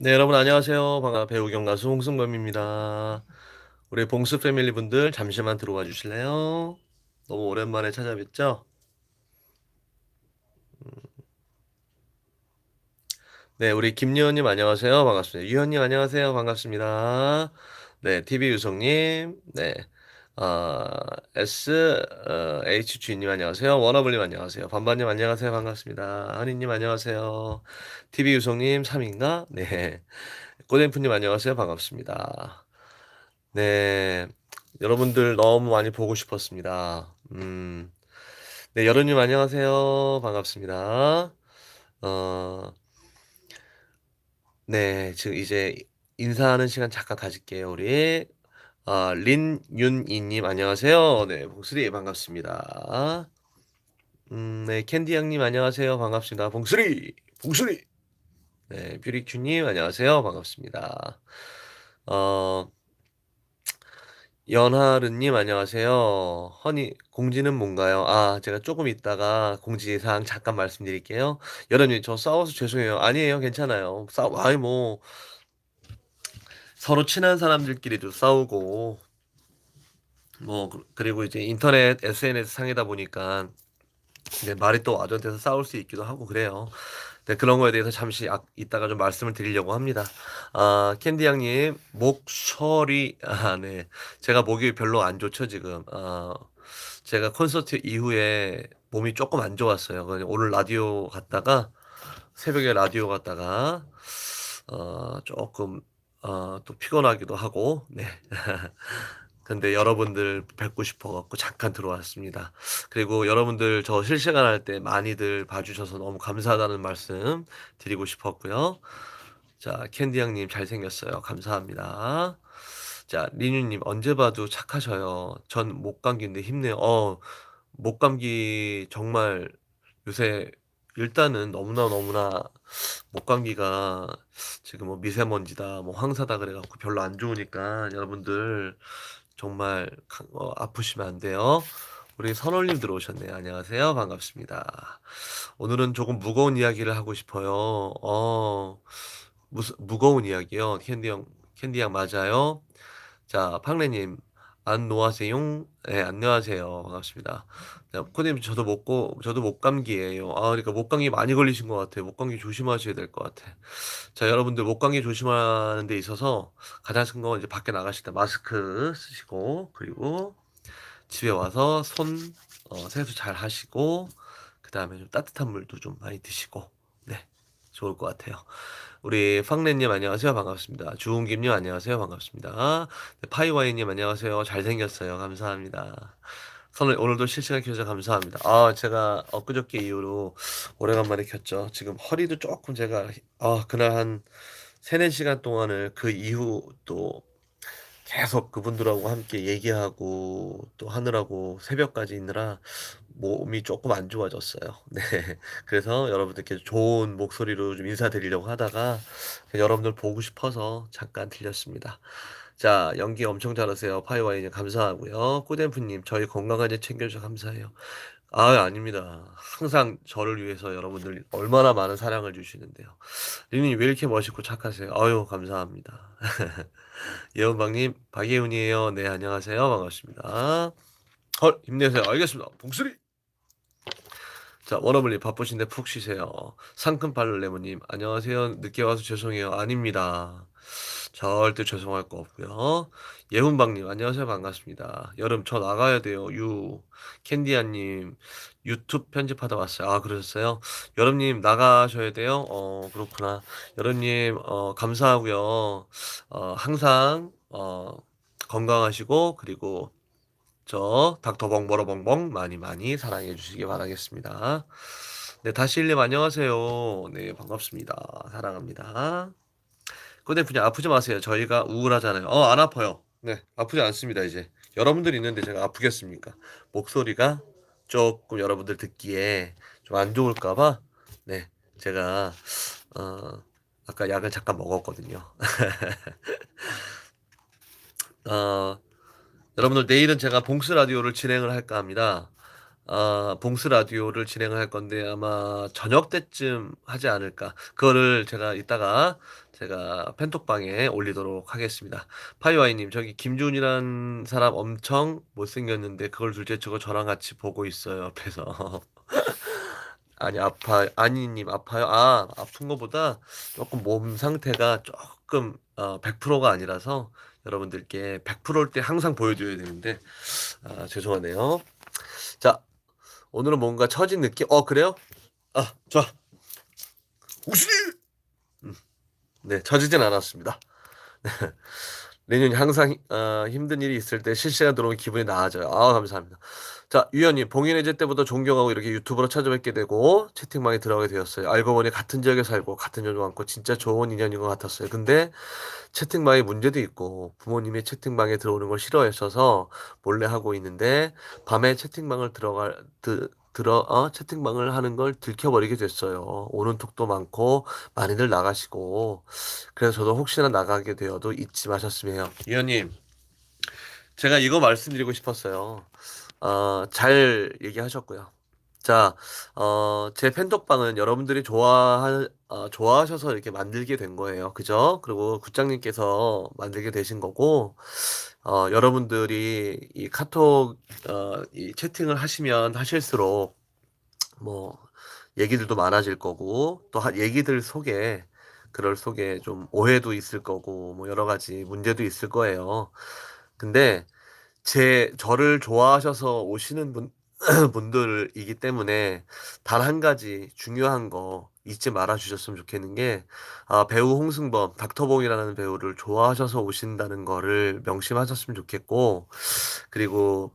네, 여러분 안녕하세요. 반가 배우 겸 가수 홍승범입니다. 우리 봉스 패밀리 분들 잠시만 들어와 주실래요? 너무 오랜만에 찾아뵙죠? 네, 우리 김유현님 안녕하세요. 반갑습니다. 유현님 안녕하세요. 반갑습니다. 네, TV 유성님, 네, 어, S, 어, HG님 안녕하세요. 워너블님 안녕하세요. 반반님 안녕하세요. 반갑습니다. 한이님 안녕하세요. TV 유성님 3인가? 네. 꼬덴프님 안녕하세요. 반갑습니다. 네. 여러분들 너무 많이 보고 싶었습니다. 음. 네, 여름님 안녕하세요. 반갑습니다. 어, 네, 지금 이제 인사하는 시간 잠깐 가질게요. 우리 아, 린윤이님 안녕하세요. 네, 봉수리 반갑습니다. 음, 네, 캔디 양님 안녕하세요. 반갑습니다. 봉수리, 봉수리. 네, 뷰리큐님 안녕하세요. 반갑습니다. 어, 연하르님 안녕하세요. 허니 공지는 뭔가요? 아 제가 조금 있다가 공지 사항 잠깐 말씀드릴게요. 여러분이 저 싸워서 죄송해요. 아니에요 괜찮아요. 싸우 아이 뭐 서로 친한 사람들끼리도 싸우고 뭐 그- 그리고 이제 인터넷 SNS 상이다 보니까 네, 말이 또 와전돼서 싸울 수 있기도 하고 그래요. 네, 그런 거에 대해서 잠시 아, 이따가 좀 말씀을 드리려고 합니다. 아, 캔디 양님, 목소리, 아, 네. 제가 목이 별로 안 좋죠, 지금. 아, 제가 콘서트 이후에 몸이 조금 안 좋았어요. 오늘 라디오 갔다가, 새벽에 라디오 갔다가, 어, 조금, 어, 또 피곤하기도 하고, 네. 근데 여러분들 뵙고 싶어 갖고 잠깐 들어왔습니다. 그리고 여러분들 저 실시간 할 때 많이들 봐주셔서 너무 감사하다는 말씀 드리고 싶었고요. 자, 캔디 양님 잘생겼어요. 감사합니다. 자, 리뉴님 언제 봐도 착하셔요. 전 목감기인데 힘내요. 어, 목감기 정말 요새 일단은 너무나 너무나 목 감기가 지금 뭐 미세먼지다, 뭐 황사다 그래 갖고 별로 안 좋으니까 여러분들 정말 강- 어, 아프시면 안 돼요. 우리 선월님 들어오셨네요. 안녕하세요. 반갑습니다. 오늘은 조금 무거운 이야기를 하고 싶어요. 어, 무슨 무거운 이야기요? 캔디 형, 캔디 양 맞아요? 자, 팡레님, 안녕하세요. 네, 안녕하세요. 반갑습니다. 자, 코님, 저도 목고, 저도 목감기예요. 아, 그러니까 목감기 많이 걸리신 것 같아요. 목감기 조심하셔야 될 것 같아. 자, 여러분들 목감기 조심하는 데 있어서 가장 큰 건 이제 밖에 나가실 때 마스크 쓰시고, 그리고 집에 와서 손, 어, 세수 잘 하시고, 그 다음에 좀 따뜻한 물도 좀 많이 드시고, 네, 좋을 것 같아요. 우리 팡레님 안녕하세요. 반갑습니다. 주은김님 안녕하세요. 반갑습니다. 네, 파이와이님 안녕하세요. 잘생겼어요. 감사합니다. 선을 오늘도 실시간 켜주셔서 감사합니다. 아, 제가 엊그저께 이후로 오래간만에 켰죠. 지금 허리도 조금 제가, 아, 그날 한 3, 4시간 동안을 그 이후 또 계속 그분들하고 함께 얘기하고 또 하느라고 새벽까지 있느라 몸이 조금 안 좋아졌어요. 네. 그래서 여러분들께 좋은 목소리로 좀 인사드리려고 하다가 여러분들 보고 싶어서 잠깐 들렸습니다. 자, 연기 엄청 잘하세요. 파이와이님 감사하고요. 꾸댐프님 저희 건강하게 챙겨주셔서 감사해요. 아, 아닙니다. 항상 저를 위해서 여러분들 얼마나 많은 사랑을 주시는데요. 리님 왜 이렇게 멋있고 착하세요? 아유, 감사합니다. 예원방님, 박예훈이에요. 네, 안녕하세요. 반갑습니다. 헐, 힘내세요. 알겠습니다. 봉수리! 자, 워너블님 바쁘신데 푹 쉬세요. 상큼발로 레몬님, 안녕하세요. 늦게 와서 죄송해요. 아닙니다. 절대 죄송할 거 없고요. 예훈방님, 안녕하세요. 반갑습니다. 여름 저 나가야 돼요. 유. 캔디아님, 유튜브 편집하다 왔어요. 아, 그러셨어요? 여름님, 나가셔야 돼요? 어, 그렇구나. 여름님, 어, 감사하고요. 어, 항상, 어, 건강하시고, 그리고 저 닥터벙 버러벙벙 많이 많이 사랑해 주시기 바라겠습니다. 네, 다시일님 안녕하세요. 네, 반갑습니다. 사랑합니다. 근데 그냥 아프지 마세요. 저희가 우울하잖아요. 어, 안 아파요. 네, 아프지 않습니다, 이제. 여러분들 있는데 제가 아프겠습니까? 목소리가 조금 여러분들 듣기에 좀 안 좋을까봐, 네, 제가, 어, 아까 약을 잠깐 먹었거든요. 어, 여러분들 내일은 제가 봉스 라디오를 진행을 할까 합니다. 아 봉스 라디오를 진행을 할 건데 아마 저녁 때쯤 하지 않을까. 그거를 제가 이따가 제가 팬톡방에 올리도록 하겠습니다. 파이와이 님 저기 김준이란 사람 엄청 못생겼는데 그걸 둘째 치고 저랑 같이 보고 있어요 옆에서. 아니 아파 아니 님 아파요? 아 아픈 거보다 쪼끔 몸 상태가 쪼끔 어100%가 아니라서 여러분들께 100%일 때 항상 보여 드려야 되는데 아 죄송하네요. 자 오늘은 뭔가 처진 느낌 어 그래요? 아 좋아. 우시! 음네 처지진 않았습니다. 내년이 항상 히어 힘든 일이 있을 때 실시간 들어오면 기분이 나아져요. 아 감사합니다. 자 유현님 봉인해제 때부터 존경하고 이렇게 유튜브로 찾아뵙게 되고 채팅방에 들어가게 되었어요. 알고 보니 같은 지역에 살고 같은 일도 많고 진짜 좋은 인연인 것 같았어요. 근데 채팅방에 문제도 있고 부모님이 채팅방에 들어오는 걸 싫어하셔서 몰래 하고 있는데 밤에 채팅방을 들어갈 드 들어 어 채팅방을 하는 걸 들켜버리게 됐어요. 오는 톡도 많고 많이들 나가시고 그래서 저도 혹시나 나가게 되어도 잊지 마셨으면 해요. 유현님 제가 이거 말씀드리고 싶었어요. 어 잘 얘기하셨고요. 자 어 제 팬톡방은 여러분들이 좋아할 어 좋아하셔서 이렇게 만들게 된 거예요. 그죠? 그리고 국장님께서 만들게 되신 거고 어 여러분들이 이 카톡 어 이 채팅을 하시면 하실수록 뭐 얘기들도 많아질 거고 또 하 얘기들 속에 그럴 속에 좀 오해도 있을 거고 뭐 여러 가지 문제도 있을 거예요. 근데 제 저를 좋아하셔서 오시는 분 분들이기 때문에 단 1 가지 중요한 거 잊지 말아 주셨으면 좋겠는 게 아 배우 홍승범 닥터봉이라는 배우를 좋아하셔서 오신다는 거를 명심하셨으면 좋겠고 그리고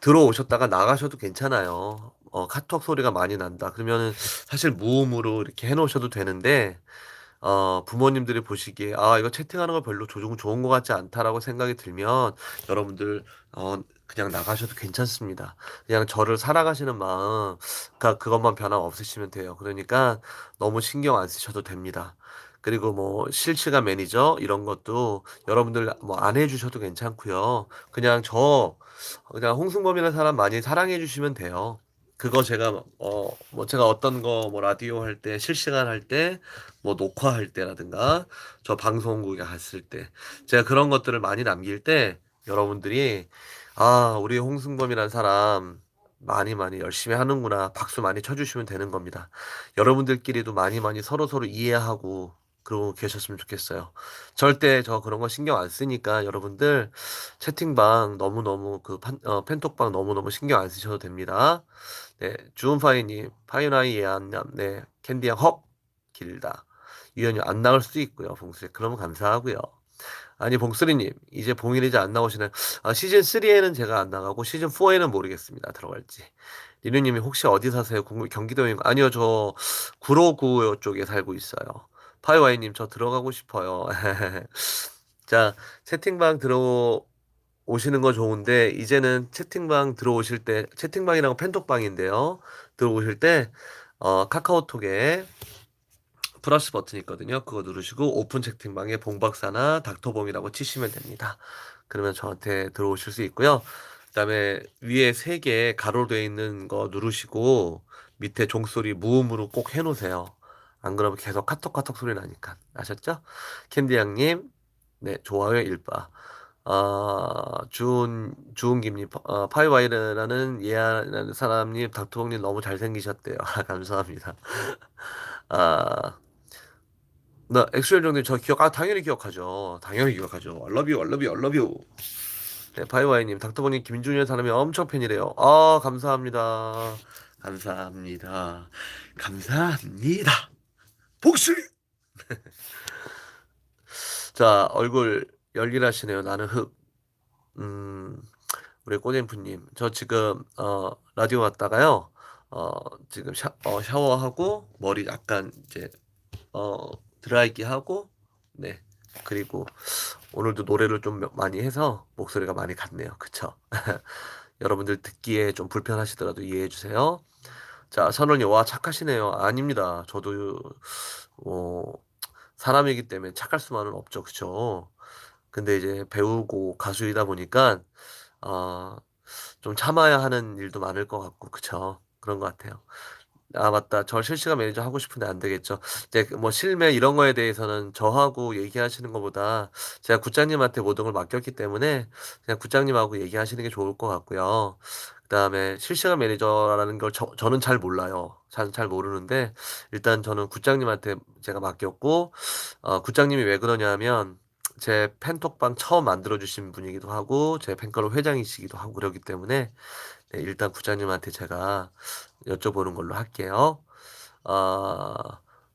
들어오셨다가 나가셔도 괜찮아요. 어 "카톡 소리가 많이 난다." 그러면은 사실 무음으로 이렇게 해 놓으셔도 되는데 어 부모님들이 보시기에 '아 이거 채팅하는 거 별로 조종 좋은 것 같지 않다.'라고 생각이 들면 여러분들 어 그냥 나가셔도 괜찮습니다. 그냥 저를 사랑하시는 마음 그러니까 그것만 변함 없으시면 돼요. 그러니까 너무 신경 안 쓰셔도 됩니다. 그리고 뭐 실시간 매니저 이런 것도 여러분들 뭐 안 해 주셔도 괜찮고요. 그냥 저 그냥 홍승범이라는 사람 많이 사랑해 주시면 돼요. 그거 제가 어 뭐 제가 어떤 거 뭐 라디오 할 때 실시간 할 때 뭐 녹화할 때라든가 저 방송국에 갔을 때 제가 그런 것들을 많이 남길 때 여러분들이 '아 우리 홍승범이라는 사람 많이, 많이 열심히 하는구나.' 박수 많이 쳐 주시면 되는 겁니다. 여러분들끼리도 많이, 많이 서로 서로 이해하고 그러고 계셨으면 좋겠어요. 절대 저 그런 거 신경 안 쓰니까 여러분들 채팅방 너무너무 그 판 어 팬톡방 너무너무 신경 안 쓰셔도 됩니다. 네 주은파이 님 파이나이 예안남 네 캔디 양 헉 길다. 유현이 안 나올 수도 있고요 봉수리. 그러면 감사하고요. 아니 봉수리 님 이제 봉인해제 안 나오시나요? 아 시즌 3에는 제가 안 나가고 시즌 4에는 모르겠습니다 들어갈지. 리누 님이 "혹시 어디 사세요?" 경기도인 아니요 저 구로구 쪽에 살고 있어요. 파이와이 님 "저 들어가고 싶어요." 자 채팅방 들어오시는 거 좋은데 이제는 채팅방 들어오실 때 채팅방이랑 팬톡방인데요. 들어오실 때 어 카카오톡에 플러스 버튼이 있거든요. 그거 누르시고 오픈 채팅방에 봉 박사나 닥터봉이라고 치시면 됩니다. 그러면 저한테 들어오실 수 있고요. 그 다음에 위에 3개 가로로 되어 있는 거 누르시고 밑에 종소리 무음으로 꼭 해 놓으세요. 안 그러면 계속 카톡, 카톡 소리 나니까. 아셨죠? 캔디 양님 네 좋아요 일바. 아 주은 주은김 님 어 파이와이르라는 예아라는 사람님 닥터봉님 너무 잘생기셨대요. 아 감사합니다. 아 나 엑소엘 형님 저 기억 아 당연히 기억하죠. 당연히 기억하죠. I love you. 네 파이와이 님 닥터봉님 김준현 사람이 엄청 팬이래요. 아 감사합니다. 감사합니다. 감사합니다. 복수. 자 얼굴 열일하시네요. 나는 흑. 음 우리 꼬님프님 저 지금 어 라디오 왔다가요. 어 지금 샤, 어, 샤워하고 머리 약간 이제 어 드라이기 하고 네 그리고 오늘도 노래를 좀 많이 해서 목소리가 많이 갔네요. 그쵸? 여러분들 듣기에 좀 불편하시더라도 이해해 주세요. 자 선원님 와 착하시네요. 아닙니다. 저도 어 사람이기 때문에 착할 수만은 없죠. 그쵸? 근데 이제 배우고 가수이다 보니깐 아좀 참아야 하는 일도 많을 것 같고 그쵸. 그런 것 같아요. 아 맞다. 저 실시간 매니저 하고 싶은데 안 되겠죠. 이제 그뭐 실매 이런 거에 대해서는 저하고 얘기하시는 것보다 제가 국장님한테 모든 걸 맡겼기 때문에 그냥 국장님하고 얘기하시는 게 좋을 것 같고요. 그다음에 실시간 매니저라는 걸 저 저는 잘 몰라요. 잘 잘 모르는데 일단 저는 국장님한테 제가 맡겼고 어 국장님이 왜 그러냐면 제 팬톡방 처음 만들어 주신 분이기도 하고 제 팬클럽 회장이시기도 하고 그러기 때문에 네 일단 국장님한테 제가 여쭤보는 걸로 할게요. 아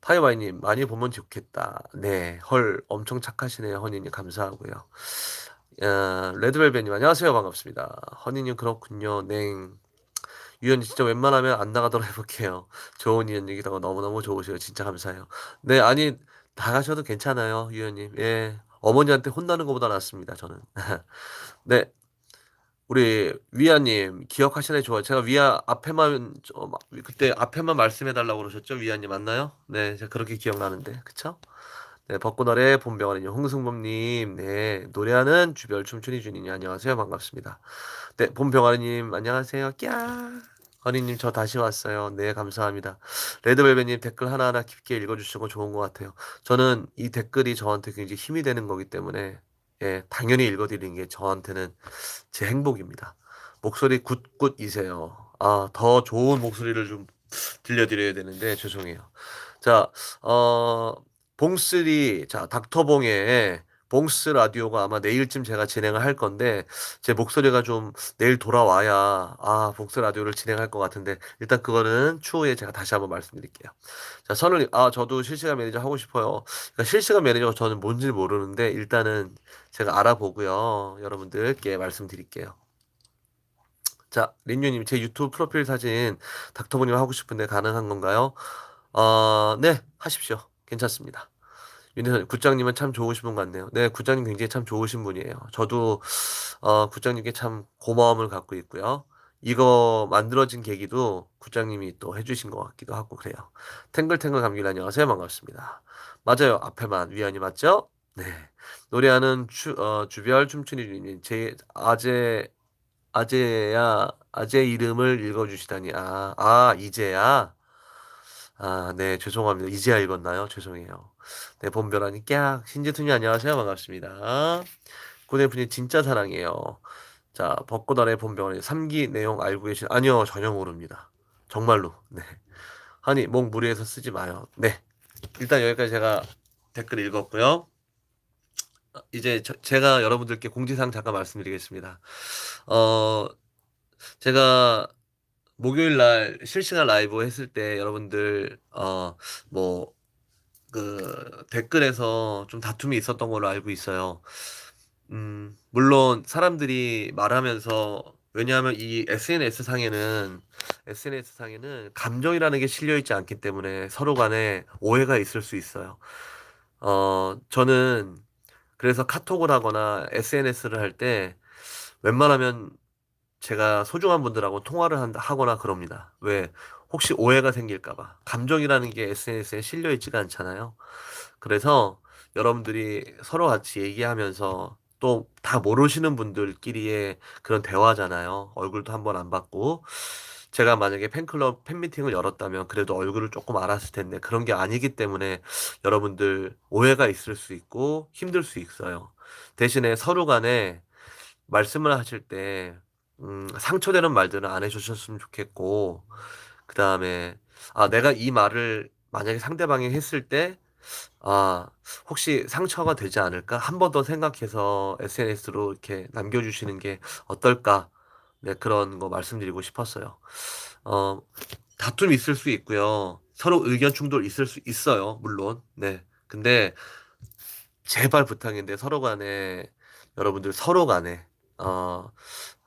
파이와이님 "많이 보면 좋겠다." 네. 헐 엄청 착하시네요. 허니님 감사하고요. 아 레드벨벳님 "안녕하세요. 반갑습니다." 허니님 "그렇군요." 넹. 유연님 "진짜 웬만하면 안 나가도록 해 볼게요." 좋은 이야기라고 너무너무 좋으세요. 진짜 감사해요. 네 아니 나가셔도 괜찮아요 유연님. 예. 어머니한테 혼나는 것보다 낫습니다 저는. 네. 우리 위아님 기억하시나요? 좋아요. 제가 위아 앞에만 좀막 그때 앞에만 말씀해 달라고 그러셨죠? 위아님 맞나요? 네. 제가 그렇게 기억나는데. 그쵸? 네. 벚꽃 아래 봄병아리님, 홍승범님 네. 노래하는 주별 춤추니 주니님 안녕하세요. 반갑습니다. 네. 봄병아리님 안녕하세요. 꺄. 허니님 저 다시 왔어요. 네 감사합니다. 레드벨벳님 댓글 하나하나 깊게 읽어 주시는 거 좋은 것 같아요. 저는 이 댓글이 저한테 굉장히 힘이 되는 거기 때문에 예 당연히 읽어 드리는 게 저한테는 제 행복입니다. 목소리 굿굿이세요. 아 더 좋은 목소리를 좀 들려 드려야 되는데 죄송해요. 자 어 봉쓰리 자 닥터봉의 봉스 라디오가 아마 내일쯤 제가 진행을 할 건데 제 목소리가 좀 내일 돌아와야 아 봉스 라디오를 진행할 것 같은데 일단 그거는 추후에 제가 다시 한번 말씀드릴게요. 자 선우님 "아 저도 실시간 매니저 하고 싶어요." 그러니까 실시간 매니저가 저는 뭔지 모르는데 일단은 제가 알아보고요. 여러분들께 말씀드릴게요. 자 린유님 "제 유튜브 프로필 사진 닥터분님 하고 싶은데 가능한 건가요?" 어 네. 하십시오. 괜찮습니다. 윤혜선님 "국장님은 참 좋으신 분 같네요." 네. 국장님 굉장히 참 좋으신 분이에요. 저도 어 국장님께 참 고마움을 갖고 있고요. 이거 만들어진 계기도 국장님이 또 해 주신 것 같기도 하고 그래요. 탱글탱글 감귤 안녕하세요. 반갑습니다. 맞아요. 앞에만 위안이 맞죠? 네. 노래하는 추 어 주별 춤추니 주님 제 아재 아재야 아재 이름을 읽어 주시다니. 아 아 이제야? 아 네. 죄송합니다. 이제야 읽었나요? 죄송해요. 네. 봄별아님 꺄. 신지투님 안녕하세요. 반갑습니다. 고네프님 진짜 사랑해요. 자 벚꽃 아래 봄병아리 3기 내용 알고 계신 아니요. 전혀 모릅니다. 정말로. 네. "허니 목 무리해서 쓰지 마요." 네. 일단 여기까지 제가 댓글 읽었고요. 어 이제 저 제가 여러분들께 공지사항 잠깐 말씀드리겠습니다. 어 제가 목요일 날 실시간 라이브 했을 때 여러분들 어 뭐 그 댓글에서 좀 다툼이 있었던 걸로 알고 있어요. 음 물론 사람들이 말하면서 왜냐하면 이 SNS 상에는 SNS 상에는 감정이라는 게 실려 있지 않기 때문에 서로 간에 오해가 있을 수 있어요. 어 저는 그래서 카톡을 하거나 SNS를 할 때 웬만하면 제가 소중한 분들하고 통화를 한다 하거나 그럽니다. 왜? 혹시 오해가 생길까 봐. 감정이라는 게 SNS에 실려 있지가 않잖아요. 그래서 여러분들이 서로 같이 얘기하면서 또 다 모르시는 분들끼리의 그런 대화잖아요. 얼굴도 1번안 봤고. 제가 만약에 팬클럽 팬미팅을 열었다면 그래도 얼굴을 쪼끔 알았을 텐데 그런 게 아니기 때문에 여러분들 오해가 있을 수 있고 힘들 수 있어요. 대신에 서로 간에 말씀을 하실 때 음 상처되는 말들은 안 해 주셨으면 좋겠고 그다음에 아 내가 이 말을 만약에 상대방이 했을 때 '아 혹시 상처가 되지 않을까? 한번더 생각해서 SNS로 이렇게 남겨 주시는 게 어떨까?' 네 그런 거 말씀드리고 싶었어요. 어 다툼이 있을 수 있고요. 서로 의견 충돌 있을 수 있어요 물론. 네. 근데 제발 부탁인데 서로 간에 여러분들 서로 간에 어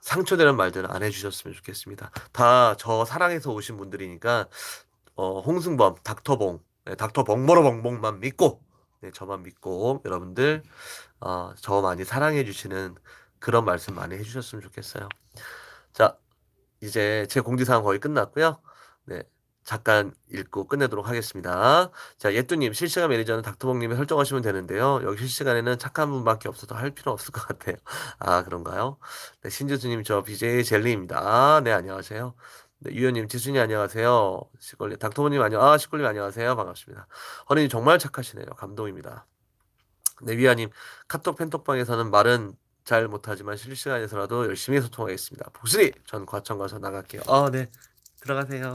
상처되는 말들은 안 해 주셨으면 좋겠습니다. 다 저 사랑해서 오신 분들이니까 어 홍승범, 닥터봉 네 닥터봉 버러봉봉만 믿고 네 저만 믿고 여러분들 어 저 많이 사랑해 주시는 그런 말씀 많이 해 주셨으면 좋겠어요. 자 이제 제 공지사항 거의 끝났고요. 네. 잠깐 읽고 끝내도록 하겠습니다. 자, 예뚜님, 실시간 매니저는 닥터봉님이 설정하시면 되는데요. 여기 실시간에는 착한 분밖에 없어서 할 필요 없을 것 같아요. 아, 그런가요? 네, 신지수님, 저 BJ 젤리입니다. 아, 네, 안녕하세요. 네, 유현님, 지순이 안녕하세요. 시골리, 닥터봉님 안녕, 아, 시골님 안녕하세요. 반갑습니다. 허리님 정말 착하시네요. 감동입니다. 네, 위아님, 카톡 팬톡방에서는 말은 잘 못하지만 실시간에서라도 열심히 소통하겠습니다. 복수리! 전 과천 가서 나갈게요. 아, 네. 들어가세요.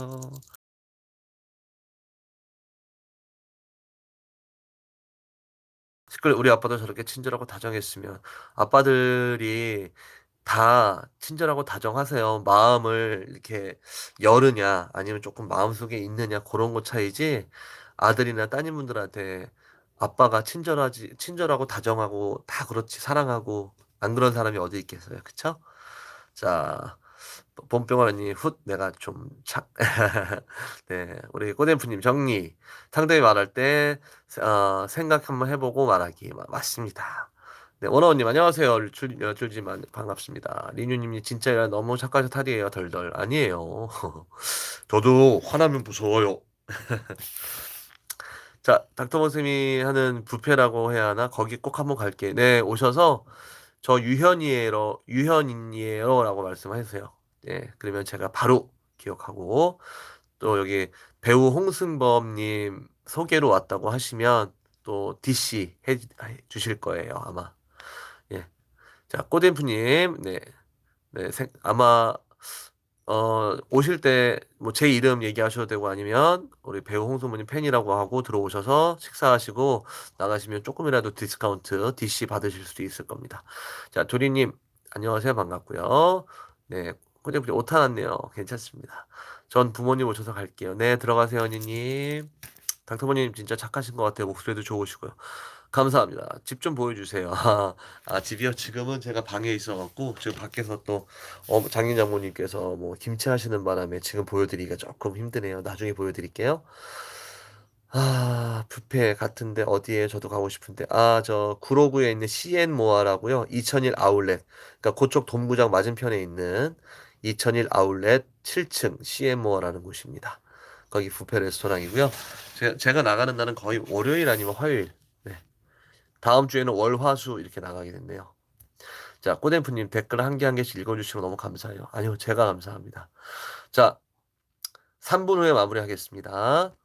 시끌 우리 아빠도 저렇게 친절하고 다정했으면 아빠들이 다 친절하고 다정하세요. 마음을 이렇게 열으냐 아니면 조금 마음속에 있느냐 그런 거 차이지 아들이나 따님분들한테 아빠가 친절하지 친절하고 다정하고 다 그렇지 사랑하고 안 그런 사람이 어디 있겠어요. 그쵸? 자 봄병아님 훗 내가 좀 착. 네, 우리 꼬댐프님 정리. 상대이 말할 때 어, 생각 한번 해보고 말하기 마- 맞습니다. 네, 원어원님 안녕하세요. 줄, 어, 줄지만 반갑습니다. 리뉴님이 진짜 너무 착하셔 탈이에요. 덜덜 아니에요. 저도 화나면 무서워요. 자, 닥터원 쌤이 하는 뷔페라고 해야 하나? 거기 꼭 한번 갈게. 네, 오셔서 저 유현이에요, 유현이에요라고 말씀하세요. 네, 그러면 제가 바로 기억하고 또 여기 배우 홍승범님 소개로 왔다고 하시면 또 DC 해 주실 거예요, 아마. 예. 자, 꼬덴프님, 네, 네, 생- 아마 어, 오실 때 뭐 제 이름 얘기하셔도 되고 아니면 우리 배우 홍수모님 팬이라고 하고 들어오셔서 식사하시고 나가시면 조금이라도 디스카운트 DC 받으실 수도 있을 겁니다. 자, 조리님 안녕하세요. 반갑고요. 네, 꾸준히 오타 났네요. 괜찮습니다. 전 부모님 오셔서 갈게요. 네, 들어가세요, 언니님. 닥터모님 진짜 착하신 것 같아요. 목소리도 좋으시고요. 감사합니다. 집 좀 보여주세요. 아, 아, 집이요? 지금은 제가 방에 있어갖고, 지금 밖에서 또, 어, 장인 장모님께서 뭐, 김치 하시는 바람에 지금 보여드리기가 조금 힘드네요. 나중에 보여드릴게요. 아, 뷔페 같은데 어디에 저도 가고 싶은데. 아, 저, 구로구에 있는 CN모아라고요. 2001 아울렛. 그러니까 그쪽 동부장 맞은편에 있는 2001 아울렛 7층 CN모아라는 곳입니다. 거기 뷔페 레스토랑이고요. 제가, 제가 나가는 날은 거의 월요일 아니면 화요일. 네. 다음 주에는 월, 화, 수 이렇게 나가게 됐네요. 자, 꼬덴프님 댓글 한 개 한 개씩 읽어주시면 너무 감사해요. 아니요, 제가 감사합니다. 자, 3분 후에 마무리하겠습니다.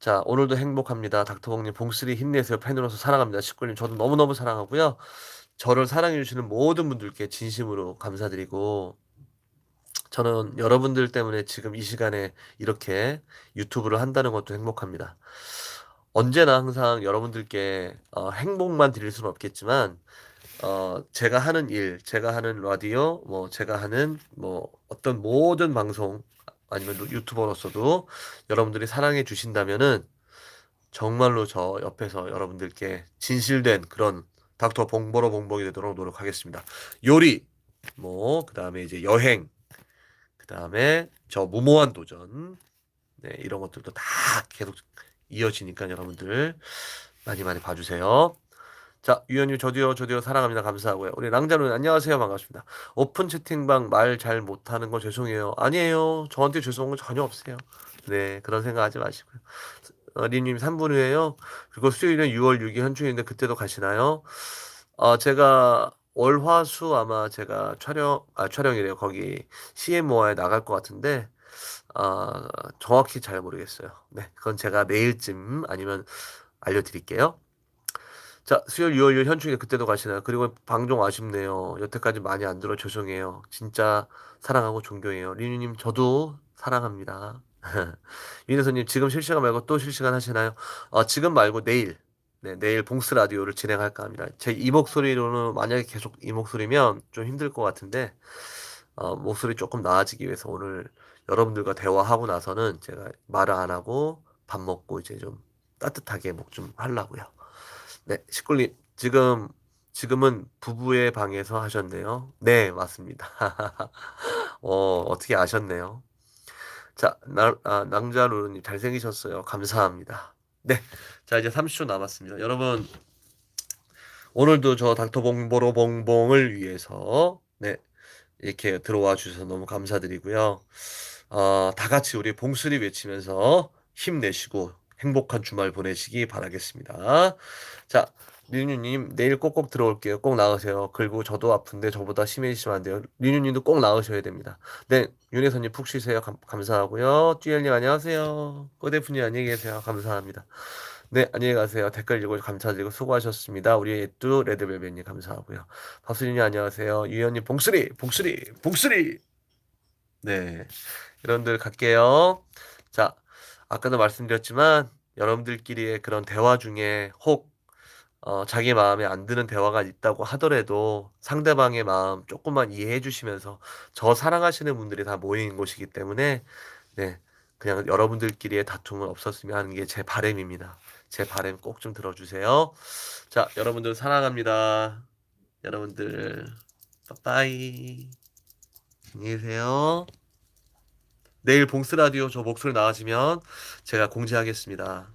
자, 오늘도 행복합니다. 닥터봉님, 봉쓰리 힘내세요. 팬으로서 사랑합니다. 식구님, 저도 너무너무 사랑하고요. 저를 사랑해주시는 모든 분들께 진심으로 감사드리고, 저는 여러분들 때문에 지금 이 시간에 이렇게 유튜브를 한다는 것도 행복합니다. 언제나 항상 여러분들께 어, 행복만 드릴 수는 없겠지만, 어, 제가 하는 일, 제가 하는 라디오, 뭐, 제가 하는 뭐, 어떤 모든 방송, 아니면 유튜버로서도 여러분들이 사랑해 주신다면은 정말로 저 옆에서 여러분들께 진실된 그런 닥터 봉버러 봉봉이 되도록 노력하겠습니다. 요리, 뭐, 그 다음에 이제 여행, 그 다음에 저 무모한 도전, 네, 이런 것들도 다 계속 이어지니까 여러분들 많이 많이 봐주세요. 자, 유현님 저도요, 저도요, 사랑합니다. 감사하고요. 우리 랑자는 안녕하세요. 반갑습니다. 오픈 채팅방 말 잘 못하는 거 죄송해요. 아니에요. 저한테 죄송한 거 전혀 없어요. 네, 그런 생각 하지 마시고요. 어, 리님 3분 후에요. 그리고 수요일은 6월 6일 현충인데 그때도 가시나요? 어, 제가 월화수 아마 제가 촬영, 아, 촬영이래요. 거기 CMO에 나갈 것 같은데, 아, 정확히 잘 모르겠어요. 네, 그건 제가 내일쯤 아니면 알려드릴게요. 자, 수요일, 6월 6일 현충일 그때도 가시나요? 그리고 방송 아쉽네요. 여태까지 많이 안 들어 죄송해요. 진짜 사랑하고 존경해요. 리뉴님, 저도 사랑합니다. 윤혜선님, 지금 실시간 말고 또 실시간 하시나요? 어, 지금 말고 내일. 네, 내일 봉스 라디오를 진행할까 합니다. 제 이 목소리로는 만약에 계속 이 목소리면 좀 힘들 것 같은데, 어, 목소리 조금 나아지기 위해서 오늘 여러분들과 대화하고 나서는 제가 말을 안 하고 밥 먹고 이제 좀 따뜻하게 목 좀 하려고요. 네, 식구님, 지금, 지금은 부부의 방에서 하셨네요. 네, 맞습니다. 어, 어떻게 아셨네요. 자, 나, 아, 낭자루님 잘생기셨어요. 감사합니다. 네, 자, 이제 30초 남았습니다. 여러분, 오늘도 저 닥터 봉보로 봉봉을 위해서, 네, 이렇게 들어와 주셔서 너무 감사드리고요. 어 다 같이 우리 봉수리 외치면서 힘내시고 행복한 주말 보내시기 바라겠습니다. 자 리뉴 님 내일 꼭꼭 들어올게요. 꼭 나으세요. 그리고 저도 아픈데 저보다 심해지시면 안 돼요. 리뉴 님도 꼭 나으셔야 됩니다. 네. 윤혜선 님 푹 쉬세요. 감 감사하고요. 듀엘 님 안녕하세요. 꼬대프 님 안녕히 계세요. 감사합니다. 네. 안녕히 가세요. 댓글 읽어 감사드리고 수고하셨습니다. 우리 에뚜 레드벨벳 님 감사하고요. 박수리 님 안녕하세요. 유현 님 봉수리, 봉수리, 봉수리. 네. 여러분들 갈게요. 자 아까도 말씀드렸지만 여러분들끼리의 그런 대화 중에 혹 어 자기 마음에 안 드는 대화가 있다고 하더라도 상대방의 마음 쪼끔만 이해해 주시면서 저 사랑하시는 분들이 다 모이는 곳이기 때문에 네 그냥 여러분들끼리의 다툼은 없었으면 하는 게 제 바람입니다. 제 바람 꼭 좀 들어 주세요. 자 여러분들 사랑합니다. 여러분들 빠빠이. 안녕히 계세요. 내일 봉스 라디오 저 목소리 나아지면 제가 공지하겠습니다.